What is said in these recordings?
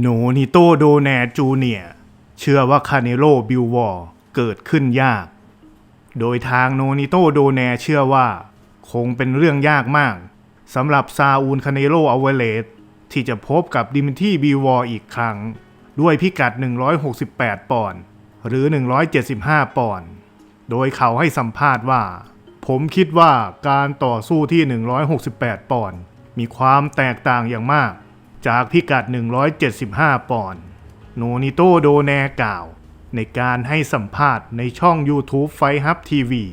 โนนิโตโดแนจูเนียเชื่อว่าคาเนโลบิลวอร์เกิดขึ้นยาก โดยทางโนนิโตโดแนเชื่อว่า คงเป็นเรื่องยากมากสำหรับซาอูลคาเนโลอเวเลสที่จะพบกับดิมิที่บิวอร์อีกครั้ง ด้วยพิกัด 168 ปอนด์หรือ 175 ปอนด์โดยเขาให้สัมภาษณ์ว่า ผมคิดว่าการต่อสู้ที่ 168 ปอนด์มีความแตกต่างอย่างมาก จากพิกัด 175 ปอนด์โนนิโตโดแนกล่าว ในการให้สัมภาษณ์ในช่อง YouTube ไฟฮับทีวี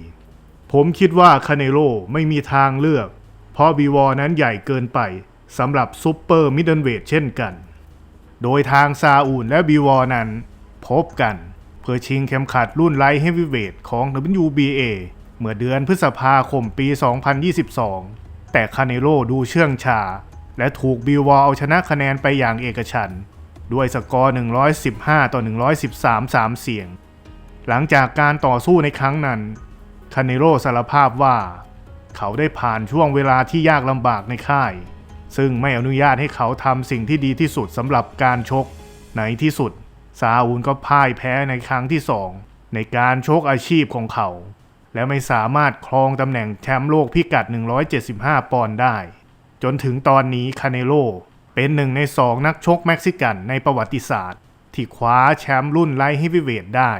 ผมคิดว่าคาเนโลไม่มีทางเลือก เพราะบีวอร์นั้นใหญ่เกินไปสำหรับซูเปอร์มิดเดิลเวทเช่นกัน โดยทางซาอูนและบีวอร์นั้น พบกันเพื่อชิงเข็มขัดรุ่นไลท์เฮฟวีเวทของ WBA เมื่อเดือนพฤษภาคมปี 2022 แต่คาเนโลดูเชื่องชา และถูกบิลวอร์เอาชนะคะแนนไปอย่างเอกฉันด้วยสกอร์ 115 ต่อ 113 3 เสียง หลังจากการต่อสู้ในครั้งนั้น คาเนโรสารภาพว่า เขาได้ผ่านช่วงเวลาที่ยากลำบากในค่าย ซึ่งไม่อนุญาตให้เขาทำสิ่งที่ดีที่สุดสำหรับการชก ในที่สุด ซาอูลก็พ่ายแพ้ในครั้งที่สองในการชกอาชีพของเขา และไม่สามารถครองตำแหน่งแชมป์โลกพิกัด 175 ปอนด์ได้ จนถึงตอนนี้คาเนโลเป็นหนึ่งในสองนักชกเม็กซิกันในประวัติศาสตร์ ที่คว้าแชมป์รุ่นไลท์เฮฟวีเวทได้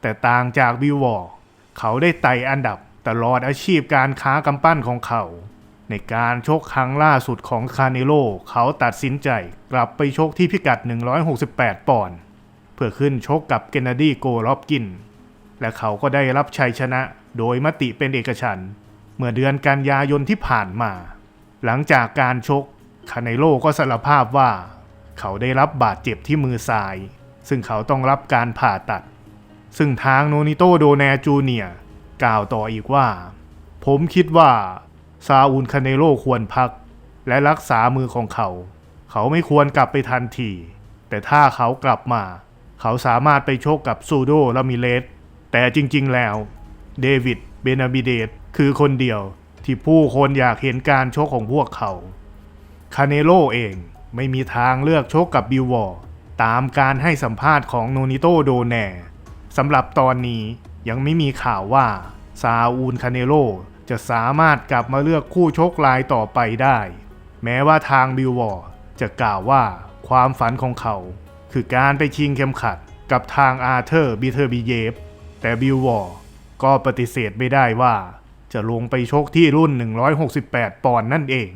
แต่ต่างจากบิววอร์เขาได้ไต่อันดับตลอดอาชีพการค้ากำปั้นของเขา ในการชกครั้งล่าสุดของคาเนโลเขาตัดสินใจกลับไปชกที่พิกัด 168 ปอนด์เพื่อขึ้นชกกับเกนนาดีโกลอบกิน และเขาก็ได้รับชัยชนะโดยมติเป็นเอกฉันท์เมื่อเดือนกันยายนที่ผ่านมา หลังจากการชกคาเนโลก็สารภาพว่า เขาได้รับบาดเจ็บที่มือซ้าย ซึ่งเขาต้องรับการผ่าตัด ซึ่งทางโนนิโตโดแนจูเนีย์กล่าวต่ออีกว่า ผมคิดว่าซาอูลคาเนโลควรพัก และรักษามือของเขา เขาไม่ควรกลับไปทันที แต่ถ้าเขากลับมา เขาสามารถไปชกกับซูโดลามิเลสแต่จริงๆแล้ว เดวิดเบนาบิเดตคือคนเดียว ที่ผู้คนอยากเห็นการชกของพวกเขา คาเนโลเองไม่มีทางเลือกชกกับบิววอร์ตามการให้สัมภาษณ์ของโนนิโตโดแนสำหรับตอนนี้ยังไม่มีข่าวว่าซาอูลคาเนโลจะสามารถกลับมาเลือกคู่ชกรายต่อไปได้ แม้ว่าทางบิววอร์จะกล่าวว่าความฝันของเขา คือการไปชิงเข็มขัดกับทางอาเธอร์บิเทอร์บิเยฟแต่บิลวอร์ก็ปฏิเสธไม่ได้ว่า จะลงไปชกที่รุ่น 168 ปอนด์นั่นเอง